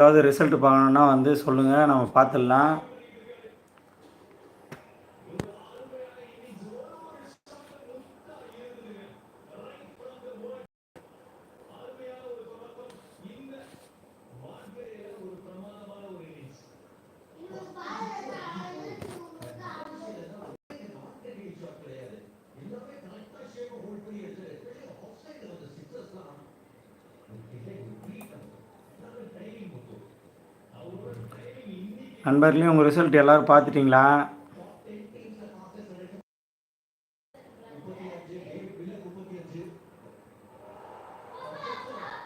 ஏதாவது ரிசல்ட் பார்க்கணுன்னா வந்து சொல்லுங்கள் நம்ம பார்த்துடலாம். நண்பர்களையும் உங்கள் ரிசல்ட் எல்லோரும் பார்த்துட்டிங்களா?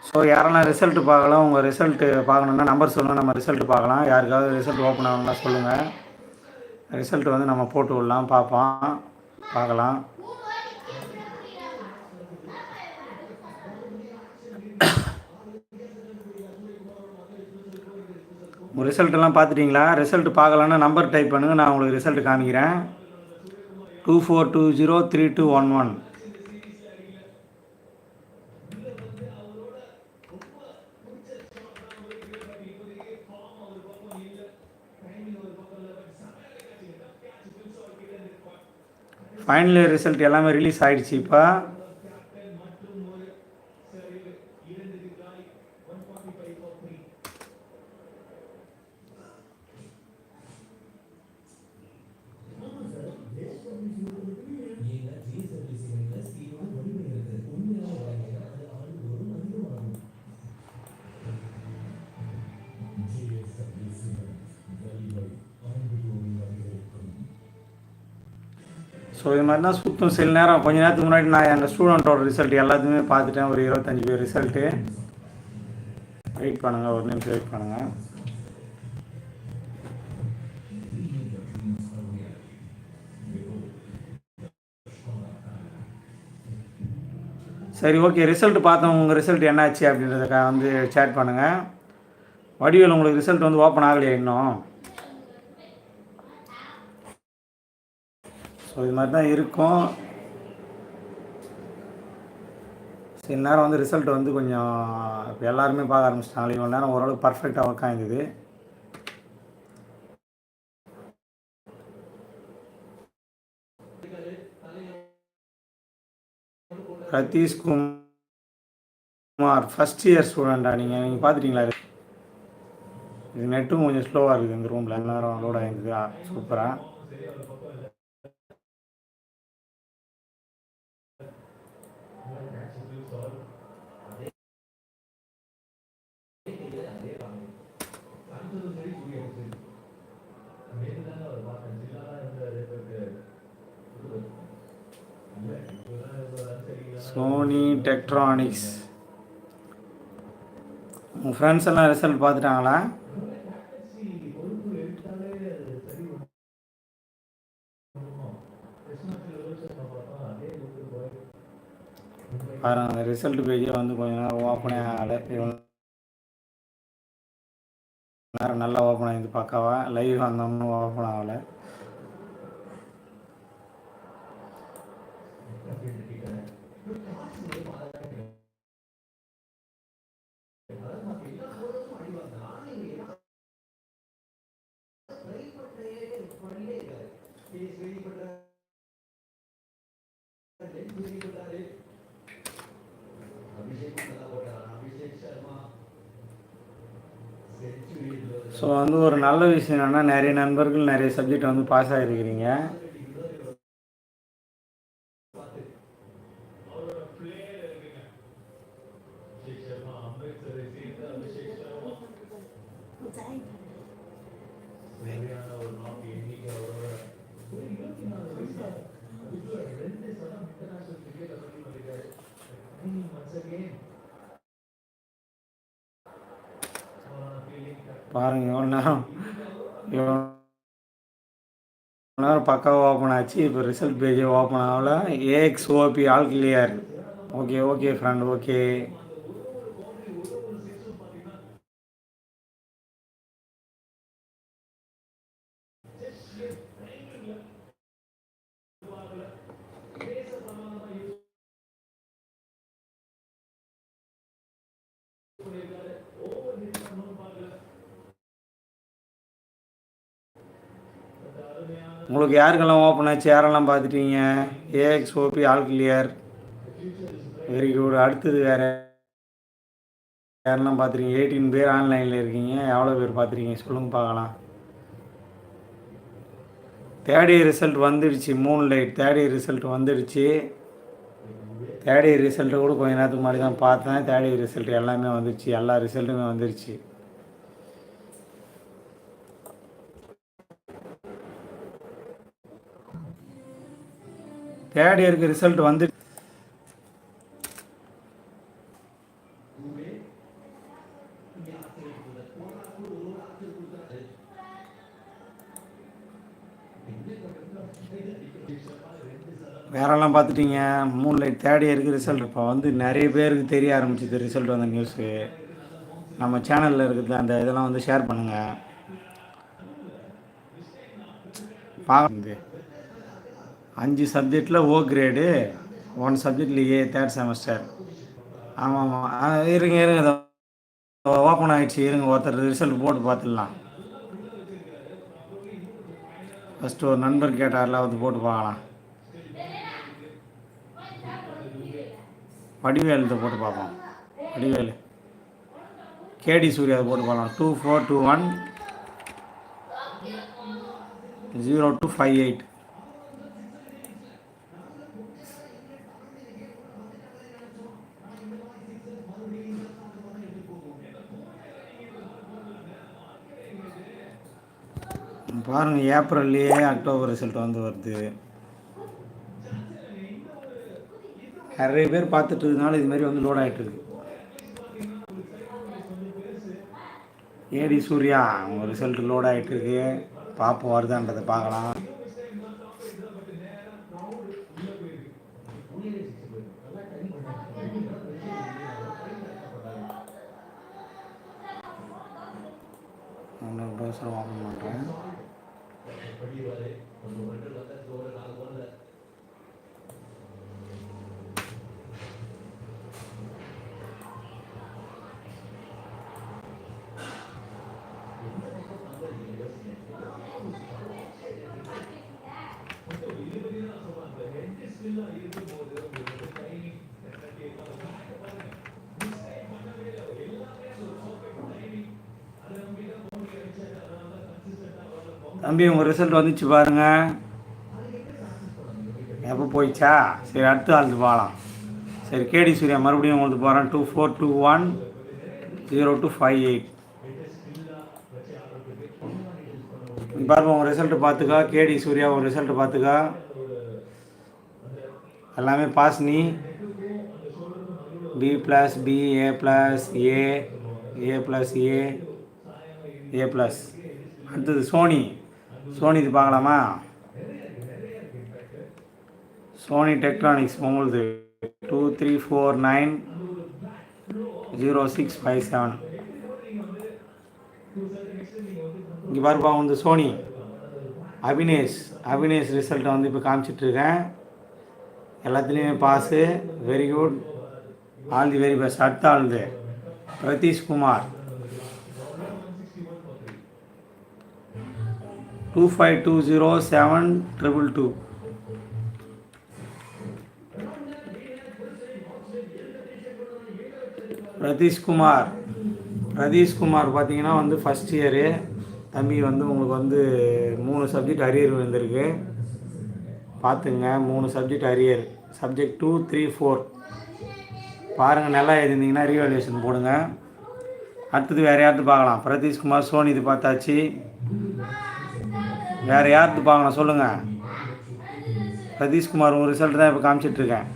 ஸோ யாரெல்லாம் ரிசல்ட் பார்க்கலாம் உங்கள் ரிசல்ட்டு பார்க்கணுன்னா நம்பர் சொல்லுங்கள் நம்ம ரிசல்ட் பார்க்கலாம். யாருக்காவது ரிசல்ட் ஓப்பன் ஆகணும்னா சொல்லுங்கள் ரிசல்ட் வந்து நம்ம போட்டு விடலாம் பார்ப்போம். பார்க்கலாம் உங்கள் ரிசல்ட்டெல்லாம் பார்த்துட்டிங்களா? ரிசல்ட் பார்க்கலான்னு நம்பர் டைப் பண்ணுங்கள் நான் உங்களுக்கு ரிசல்ட் காமிக்கிறேன். Two four two zero three two one one. Final year result எல்லாமே ரிலீஸ் ஆகிடுச்சு இப்போ. ஸோ இது மாதிரி தான் சுற்றும் சில நேரம் கொஞ்ச நேரத்துக்கு முன்னாடி நான் எங்கள் ஸ்டூடெண்ட்டோட ரிசல்ட் எல்லாத்தையுமே பார்த்துட்டேன். ஒரு இருபத்தஞ்சி பேர் ரிசல்ட்டு வெயிட் பண்ணுங்கள் ஒரு நிமிஷம் வெயிட் பண்ணுங்கள் சரி ஓகே ரிசல்ட் பார்த்தோம். உங்கள் ரிசல்ட் என்னாச்சு அப்படின்றதுக்காக வந்து சேட் பண்ணுங்கள் வடிவில் உங்களுக்கு ரிசல்ட் வந்து ஓப்பன் ஆகலையா இன்னும்? ஸோ இது மாதிரி தான் இருக்கும். சில நேரம் வந்து ரிசல்ட் வந்து கொஞ்சம் இப்போ எல்லாருமே பார்க்க ஆரம்பிச்சிட்டாங்க. இவ்வளோ நேரம் ஓரளவுக்கு பர்ஃபெக்டாக ஒர்க் ஆகிருந்தது ரதீஷ் குமார் ஃபஸ்ட் இயர் ஸ்டூடெண்ட்டா நீங்கள் நீங்கள் பார்த்துட்டீங்களா? இது நெட்டும் கொஞ்சம் ஸ்லோவாக இருக்குது இந்த ரூமில் நேரம் லோட் ஆகிருந்தது சூப்பராக சோனி டெக்ட்ரானிக்ஸ் உங்கள் ஃப்ரெண்ட்ஸ் எல்லாம் ரிசல்ட் பார்த்துட்டாங்களா? பாருங்கள் அந்த ரிசல்ட் பேஜே வந்து கொஞ்ச நேரம் ஓப்பனே ஆகலை. நேரம் நல்லா ஓப்பன் ஆகிருந்து பக்காவா லைவ் வந்தோம்னு ஓப்பன் ஆகலை. ஸோ வந்து ஒரு நல்ல விஷயம் என்னென்னா நிறைய நண்பர்கள் நிறைய சப்ஜெக்ட் வந்து பாஸ் ஆகிருக்கிறீங்க பாருங்கள் எவ்வளோ நேரம் எவ்வளோ நேரம் பக்காவாக ஓப்பன் ஆச்சு. இப்போ ரிசல்ட் பேஜே ஓப்பன் ஆகல. AX OB all clear okay okay friend okay உங்களுக்கு யாருக்கெல்லாம் ஓப்பன் ஆச்சு? யாரெல்லாம் பார்த்துட்டீங்க? AX OB all clear very good அடுத்தது வேறு. யாரெல்லாம் பார்த்துருக்கீங்க? எயிட்டீன் பேர் ஆன்லைனில் இருக்கீங்க. எவ்வளோ பேர் பார்த்துருக்கீங்க? சொல்லுங்கள் பார்க்கலாம். தேர்ட் இயர் ரிசல்ட் வந்துடுச்சு. மூணு லைட் தேர்ட் இயர் ரிசல்ட் வந்துடுச்சு. தேர்ட் இயர் ரிசல்ட்டை கூட கொஞ்ச நேரத்துக்கு முன்னாடி தான் பார்த்தேன். தேர்ட் இயர் ரிசல்ட் எல்லாமே வந்துடுச்சு. எல்லா ரிசல்ட்டுமே வந்துடுச்சு. தேர்ட் இயருக்கு ரிசல்ட் வந்து வேறெல்லாம் பார்த்துட்டீங்க. மூணு லைட் தேர்ட் இயருக்கு ரிசல்ட். இப்போ வந்து நிறைய பேருக்கு தெரிய ஆரம்பிச்சிது ரிசல்ட் வந்த நியூஸு. நம்ம சேனலில் இருக்குது அந்த இதெல்லாம் வந்து ஷேர் பண்ணுங்கள் பார்க்க அஞ்சு சப்ஜெக்டில் ஓ கிரேடு ஒன் சப்ஜெக்டில் ஏ தேர்ட் செமஸ்டர் ஆமாம் ஆமாம் இருங்க இருங்க. இதோ ஓப்பன் ஆகிடுச்சு இருங்க ஒருத்தர் ரிசல்ட் போட்டு பார்த்துடலாம். ஃபஸ்ட்டு ஒரு நண்பர் கேட்டார்ல வந்து போட்டு பார்க்கலாம். வடிவேலத்தை போட்டு பார்ப்போம். வடிவேலு. கேடி சூர்யா போட்டு பார்க்கலாம். Two four two one zero two five eight பாருங்க ஏப்ரல்லையே அக்டோபர் ரிசல்ட் வந்து வருது. நிறைய பேர் பார்த்துட்டு இருக்கனால இது மாதிரி வந்து லோட் ஆகிட்டு இருக்கு. ஏடி சூர்யா உங்கள் ரிசல்ட் லோட் ஆகிட்டு இருக்கு. பார்ப்போம் வருதான்றதை பார்க்கலாம். இன்னொரு ப்ரௌசர் ஓப்பன் பண்ணுறேன் தம்பி உங்கள் ரிசல்ட் வந்துச்சு பாருங்க. எப்போ போயிடுச்சா சரி அடுத்த ஆளுக்கு போகலாம் சரி கேடி சூர்யா மறுபடியும் உங்களுக்கு போகிறேன் two four two one zero two five eight பாருங்க உங்கள் ரிசல்ட்டு பார்த்துக்கா. கேடி சூர்யா உங்கள் ரிசல்ட்டு பார்த்துக்கா. எல்லாமே பாஸ் நீ. B plus B A plus A A plus A A plus அடுத்தது சோனி. சோனி இது பார்க்கலாமா? சோனி டெக்ட்ரானிக்ஸ் உங்களுது two three four nine zero six five seven. இங்கே பாருப்பா வந்து சோனி. அபினேஷ் அபினேஷ் ரிசல்ட்டை வந்து இப்போ காமிச்சிட்ருக்கேன். எல்லாத்துலேயுமே pass very good all the very best. அடுத்த ஆளுது Pratheesh two five two zero seven triple two Ratheeshkumar. Ratheeshkumar பார்த்தீங்கன்னா வந்து ஃபஸ்ட் இயரு தம்பி வந்து உங்களுக்கு வந்து மூணு சப்ஜெக்ட் அரியர் வந்திருக்கு பார்த்துங்க மூணு subject arrear subject two three four பாருங்கள் நல்லா எழுதிருந்தீங்கன்னா ரீவேல்யூஷன் போடுங்க. அடுத்தது வேறு யார்ட்டு பார்க்கலாம்? பிரதீஷ்குமார் சோனி இது பார்த்தாச்சு. வேறு யார்த்து பார்க்கணும்? சொல்லுங்கள் பிரதீஷ்குமார் உங்கள் ரிசல்ட் தான் இப்போ காமிச்சிட்ருக்கேன்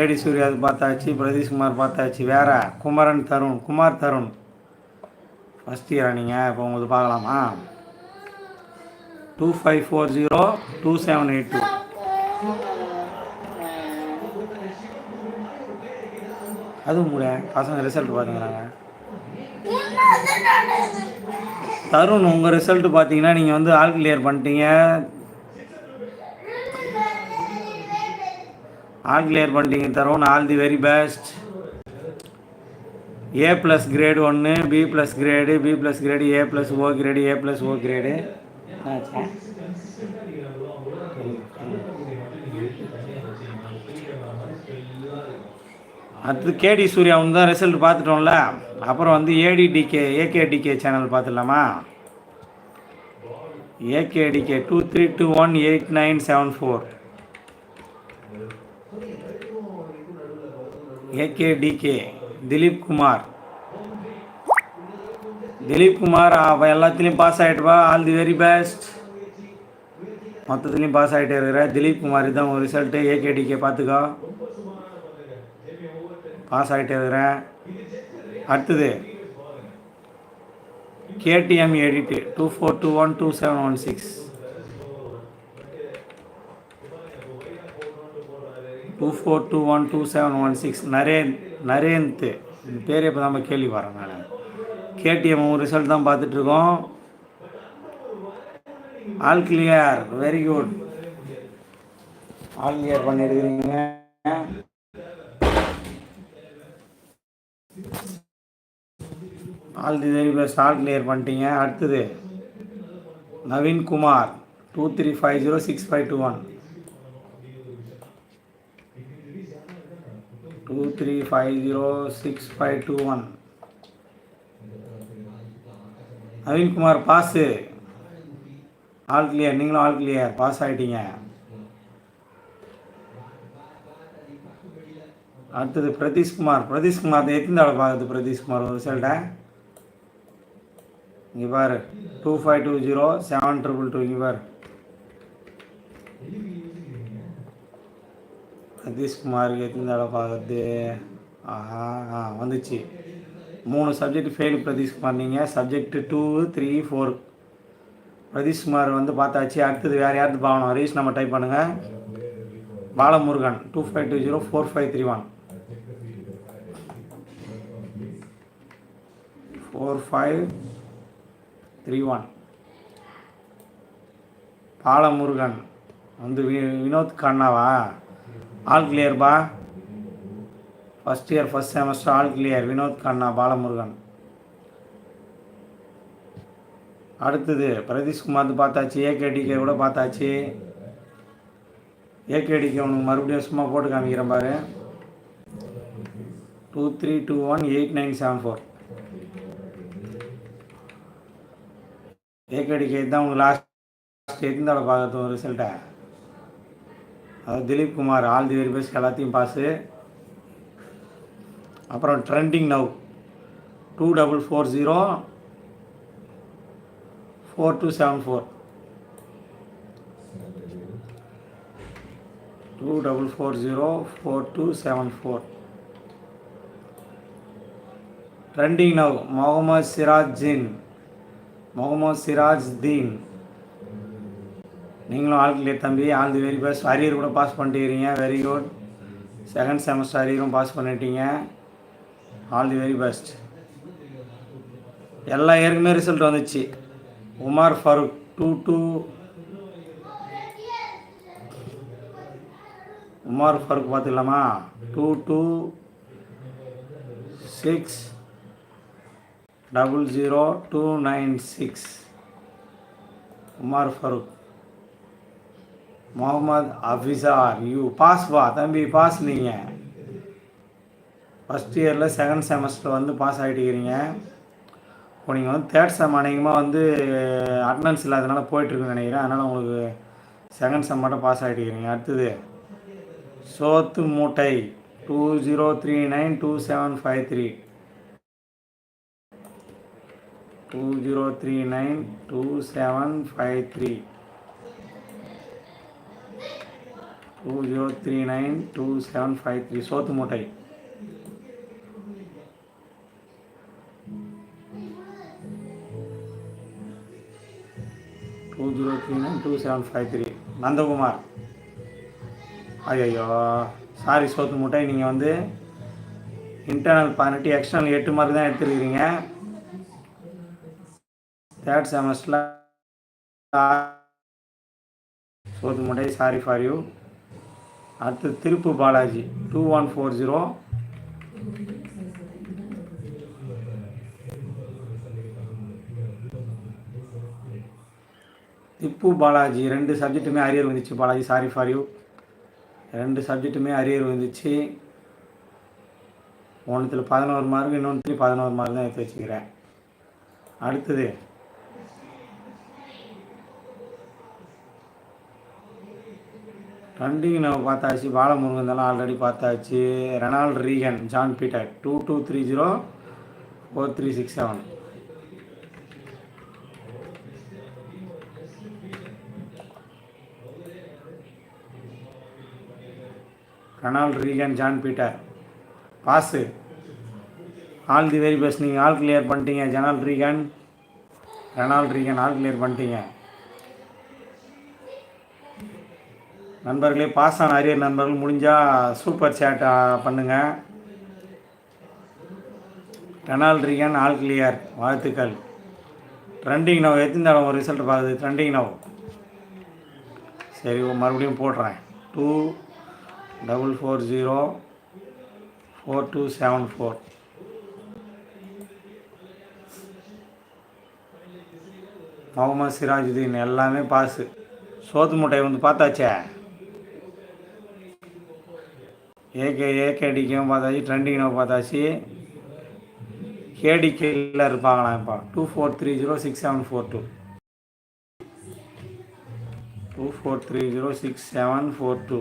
ஏடி சூர்யா அது பார்த்தாச்சு பிரதீஷ்குமார் பார்த்தாச்சு வேற குமரன் தருண் குமார் தருண். ஃபஸ்ட் இயரா நீங்கள் இப்போ உங்களுக்கு பார்க்கலாமா? Two five four zero two seven eight two அதுவும் கூட பசங்க ரிசல்ட் பார்த்துக்கிறாங்க தருண் உங்கள் ரிசல்ட் பார்த்தீங்கன்னா நீங்கள் வந்து ஆல் கிளியர் பண்ணிட்டீங்க. ஆல் கிளியர் பண்ணிட்டீங்க Tharun all the very best A plus grade ஒன்று B plus grade B plus grade A plus O grade A plus O grade அடுத்து கேடி சூர்யா அவனு தான் ரிசல்ட் பார்த்துட்டோம்ல. அப்புறம் வந்து ஏடிடிகே ஏகேடிகே சேனல் பார்த்துடலாமா? AKDK two three two one eight nine seven four AKDK Dilip Kumar Dilip Kumar அவன் எல்லாத்துலேயும் pass ஆகிட்டுவா all the very best மொத்தத்துலேயும் பாஸ் ஆகிட்டே இருக்கிற திலீப் குமார் தான் ரிசல்ட்டு ஏகேடிகே பார்த்துக்கோ. பாஸ் ஆகிட்டே இருக்கிறேன் அடுத்தது. KTM edit two four two one two seven one six two four two one two seven one six Naren Narendh இந்த பேரே இப்போ தான் கேள்வி வரேன் நான். கேடிஎம் ரிசல்ட் தான் பார்த்துட்ருக்கோம். All clear very good all clear பண்ணியிருக்கிறீங்க all the very all clear பண்ணிட்டீங்க. அடுத்தது Naveen Kumar two three five zero six five two one two three five zero six five two one Naveenkumar pass all clear நீங்களும் all clear pass ஆகிட்டீங்க அடுத்தது பிரதீஷ்குமார் பிரதீஷ்குமார் எத்தனை தடவை பார்க்குது பிரதீஷ்குமார் ரிசல்ட்டை இங்கே பாரு. Two five two zero seven triple two இங்கே பாரு. சதீஷ்குமாருக்கு எத்தனை தடவை பார்க்குறது ஆஹா ஆ வந்துச்சு. மூணு சப்ஜெக்ட் ஃபெயில் பிரதீஷ்குமார் நீங்கள் subject two three four Pratheeshkumar வந்து பார்த்தாச்சு. அடுத்தது வேறு யாருக்கு பாவனம்? ஹரீஷ் நம்ம டைப் பண்ணுங்கள் Balamurugan two five two zero four five three one four five three one Balamurugan. வந்து வி வினோத் கண்ணாவா? All கிளியர்பா first year first semester all clear Vinod Kanna Balamurugan. அடுத்தது பிரதீஷ்குமார் பார்த்தாச்சு. ஏகேடிகே கூட பார்த்தாச்சு. ஏகேடிகே உனக்கு மறுபடியும் சும்மா போட்டு காமிக்கிறேன் பாரு. Two three two one eight nine seven four AKDK தான் உங்களுக்கு லாஸ்ட் எத்தனை தடவை பார்க்கறது ரிசல்ட்டை அதாவது Dilip Kumar all the very best எல்லாத்தையும் பாஸு அப்புறம் trending now two double four zero four two seven four two double four zero four two seven four trending now Mohammed Siraj ஜின் முகமது சிராஜ் தீன். நீங்களும் ஆல் தம்பி all the very best arrear கூட pass பண்ணிட்டீங்க. Very good second semester அரியரும் pass பண்ணிட்டீங்க. All the very best எல்லா இயருக்குமே result வந்துச்சு. Umar Farooq two two Umar Farooq பார்த்துக்கலாமா? Two two six double zero two nine six. Umar Farooq. Mohammed Afisar you pass வா? தம்பி pass நீங்கள் ஃபஸ்ட் இயரில் செகண்ட் செமஸ்டர் வந்து பாஸ் ஆகிட்டுக்கிறீங்க இப்போ நீங்கள் வந்து தேர்ட் செம் அநேகமாக வந்து அட்டண்டன்ஸ் இல்லாதனால போயிட்டுருக்குன்னு நினைக்கிறேன். அதனால் உங்களுக்கு செகண்ட் செம் மட்டும் பாஸ் ஆகிட்டுக்கிறீங்க அடுத்தது சோத்து மூட்டை two zero three nine two seven five three two zero three nine two seven five three two zero three nine two seven five three சோத்து மூட்டை. Two zero three nine two seven five three Nandakumar. ஐயோ sorry சோத்து மூட்டை. நீங்கள் வந்து internal பதினெட்டு external எட்டு mark தான் எடுத்துருக்கிறீங்க. தேர்ட் செமஸ்டரில் சோது முட்டை சாரி ஃபார் யூ அடுத்து திருப்பு Balaji two one four zero Tippu Balaji ரெண்டு சப்ஜெக்ட்டுமே அரியர் வந்துச்சு பாலாஜி சாரி ஃபார் யூ ரெண்டு சப்ஜெக்ட்டுமே அரியர் வந்துச்சு. ஒன்றுத்தில் பதினோரு மார்க் இன்னொன்று பதினோரு மார்க் தான் எடுத்து வச்சுக்கிறேன். அடுத்தது ரன்னிங் நம்ம பார்த்தாச்சு பாலமுருகன் ஆல்ரெடி பார்த்தாச்சு. Renald Reagan John Peter two two three zero four three six seven Renald Reagan John Peter. Pass all the very best நீங்கள் ஆல் கிளியர் பண்ணிட்டீங்க ஜெனால் Reagan. Renald Reagan all clear பண்ணிட்டீங்க. நண்பர்களே பாஸ் ஆன arrear நண்பர்கள் முடிஞ்சால் super chat பண்ணுங்கள் Renald Reagan all clear வாழ்த்துக்கள். Trending now எத்தனை தடவை ஒரு ரிசல்ட் பார்க்குது ட்ரெண்டிங் நவ் சரி மறுபடியும் போடுறேன். Two double four zero four two seven four Mohammed Sirajudeen எல்லாமே பாஸு சோத்து முட்டை வந்து பார்த்தாச்சே? ஏகே ஏகேடிக்கும் பார்த்தாச்சு ட்ரெண்டிங்னோ பார்த்தாச்சு. கேடிகேல இருப்பாங்களாம் இப்போ? Two four three zero six seven four two two four three zero six seven four two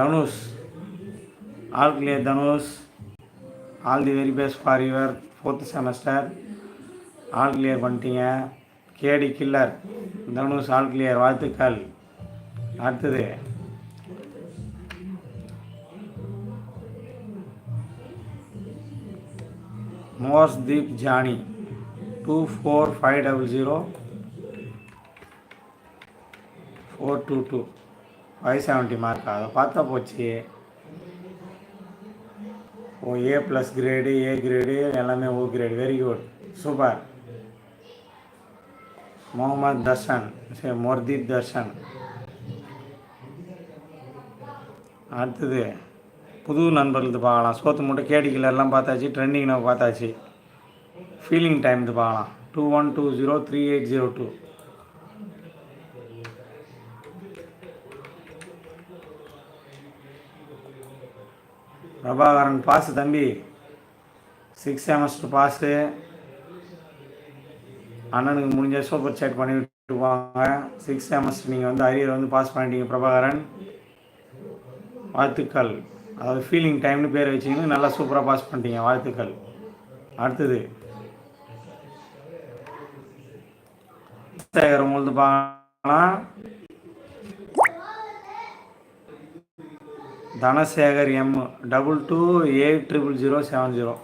Dhanush. All clear Dhanush. All the very best for your fourth semester all clear பண்ணிட்டீங்க. கேடி killer Dhanush all clear வாழ்த்துக்கள். அடுத்தது. மோர்ஸ் Deep Johnny two four five double zero four two two five seventy mark அதை பார்த்தா போச்சு. O A plus grade A grade எல்லாமே O grade very good super Mohammed Darshan சரி மொர்தீப் தர்ஷன். அடுத்தது. புது நண்பர்களுக்கு பார்க்கலாம். சோத்து மூட்டை கேடிக்கலர்லாம் பார்த்தாச்சு ட்ரெண்டிங் நம்ம பார்த்தாச்சு. ஃபீலிங் டைம் இது பார்க்கலாம். Two one two zero three eight zero two Prabhakaran pass தம்பி. சிக்ஸ் செமஸ்டர் பாஸு அண்ணனுக்கு முடிஞ்ச சூப்பர் சேட் பண்ணி விட்டு வாங்க சிக்ஸ் செமஸ்டர் நீங்கள் வந்து அரியர் வந்து பாஸ் பண்ணிட்டீங்க பிரபாகரன். வாழ்த்துக்கள். அதாவது ஃபீலிங் டைம்னு பேர் வச்சிங்கன்னு நல்லா சூப்பராக பாஸ் பண்ணிட்டீங்க. வாழ்த்துக்கள். அடுத்தது. சேகர் உங்களுக்கு பார்க்கலாம் Dhanasekar M double two eight triple zero seven zero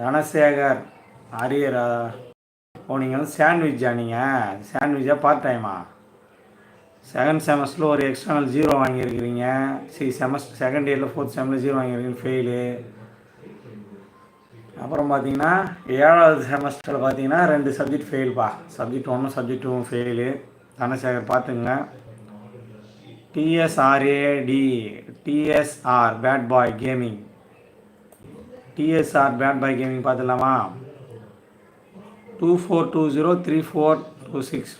Dhanasekar அரியரா? ஓ நீங்கள் வந்து சாண்ட்விச்சா நீங்கள் சாண்ட்விச்சா பார்ட் டைமா செகண்ட் செமஸ்டரில் ஒரு எக்ஸ்டர்னல் ஜீரோ வாங்கியிருக்கிறீங்க. சரி செமஸ்டர் செகண்ட் இயரில் ஃபோர்த் செம்மில் ஜீரோ வாங்கியிருக்கீங்க ஃபெயிலு அப்புறம் பார்த்தீங்கன்னா ஏழாவது செமஸ்டரில் பார்த்தீங்கன்னா ரெண்டு சப்ஜெக்ட் ஃபெயில்ப்பா சப்ஜெக்ட் ஒன்றும் சப்ஜெக்ட் டூவும் ஃபெயிலு தனசேகர் பார்த்துங்க டிஎஸ்ஆர்ஏடி DSR bad boy gaming DSR bad boy gaming பார்த்துலாமா two four two zero three four two six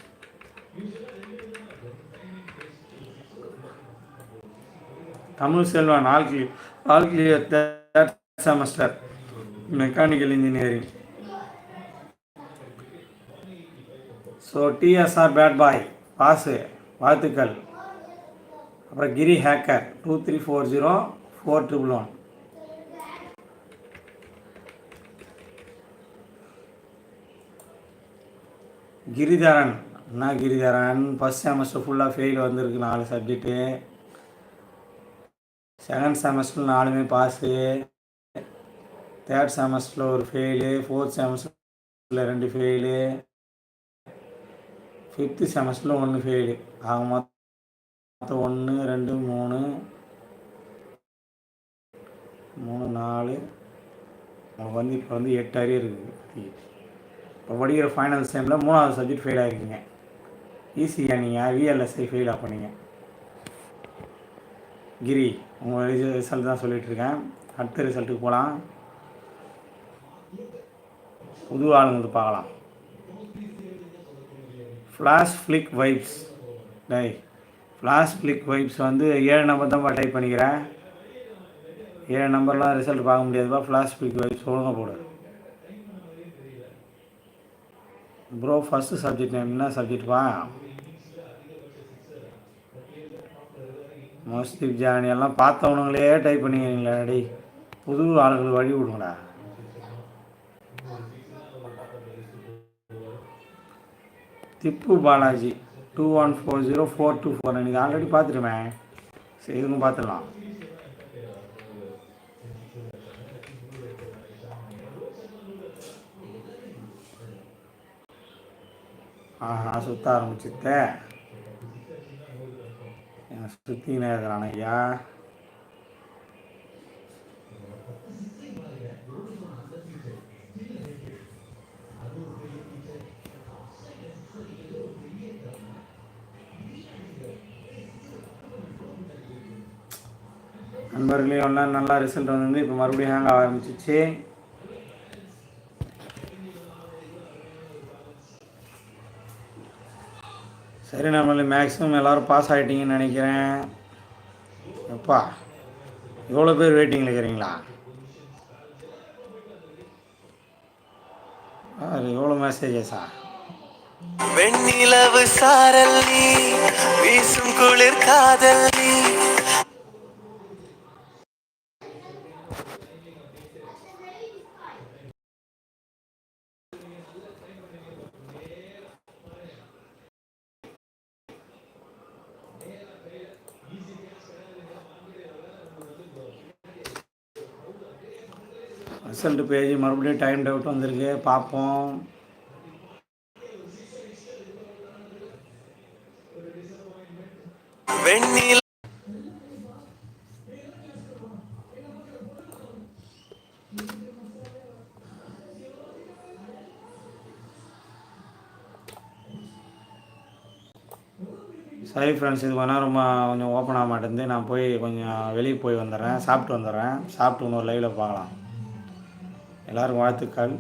Tamil Selvan all clear all clear third semester mechanical engineering so DSR bad boy pass வாழ்த்துக்கள். அப்புறம் Giri hacker two three four zero four triple one Giridharan. என்ன Giridharan. First semester ஃபுல்லாக fail வந்திருக்கு நாலு subject second semester நாலுமே pass third செமஸ்டரில் ஒரு fail fourth செமஸ்டரில் ரெண்டு ஃபெயிலு ஃபிஃப்த்து செமஸ்டரில் ஒன்று ஃபெயிலு ஆக மொத்தம் ஒன்று ரெண்டு மூணு. மூணு நாலு. அவங்க வந்து இப்போ வந்து எட்டு அரியர் இருக்குது இப்போ படிக்கிற ஃபைனல் செம்மில் மூணாவது சப்ஜெக்ட் ஃபெயில் ஆகிருக்கீங்க ஈஸியாக நீங்கள் விஎல்எஸ்ஐ ஃபெயில் ஆஃப் பண்ணீங்க கிரி உங்கள் ரிசல்ட் தான் சொல்லிகிட்ருக்கேன் அடுத்த ரிசல்ட்டுக்கு போகலாம் புது ஆளுங்களுக்கு பார்க்கலாம். ஃப்ளாஷ் ஃப்ளிக் வைப்ஸ் டை ஃப்ளாஷ் ஃப்ளிக் வைப்ஸ் வந்து ஏழு நம்பர் தான்ப்பா டைப் பண்ணிக்கிறேன். ஏழு நம்பர்லாம் ரிசல்ட் பார்க்க முடியாதுப்பா. ஃப்ளாஷ் ஃப்ளிக் வைப்ஸ் ஒழுங்காக போடு. ப்ரோ ஃபஸ்ட்டு சப்ஜெக்ட் நேம் என்ன? சப்ஜெக்ட்ப்பா மோஸ்ட்லி ஜானி எல்லாம் பார்த்தவனுங்களே டைப் பண்ணிக்கிறீங்களா அடி புது ஆளுங்களுக்கு வழி விடுங்கடா Tipu Balaji two one four zero four two four எனக்கு ஆல்ரெடி பார்த்துருவேன் சரி இதுவும் பார்த்துடலாம். ஆஹா சுத்த ஆரம்பிச்சுத்த சுத்தினே இருக்கிறான் ஐயா. நண்பர்களே ஒன்றா நல்லா ரிசல்ட் வந்து இப்போ மறுபடியும் ஹேங் ஆக ஆரம்பிச்சிச்சு. சரி நம்மள மேக்ஸிமம் எல்லோரும் பாஸ் ஆகிட்டீங்கன்னு நினைக்கிறேன். எப்பா எவ்வளோ பேர் வெயிட்டிங்கில் இருக்கிறீங்களா? அது எவ்வளோ மெசேஜஸா வெண்ணிலவு சாரல் நீ வீசும் குளிர் காதல் நீ ரிசல்ட் பேஜ் மறுபடியும் டைம் டவுட் வந்திருக்கு. பார்ப்போம். வெண்ணில. சரி ஃப்ரெண்ட்ஸ் இது நேரம் கொஞ்சம் ஓப்பன் ஆக மாட்டேங்குது. நான் போய் கொஞ்சம் வெளியே போய் வந்துடுறேன். சாப்பிட்டு வந்துடுறேன். சாப்பிட்டு இன்னொரு லைவில் பார்க்கலாம். எல்லாரும் வாழ்த்துக்கள்.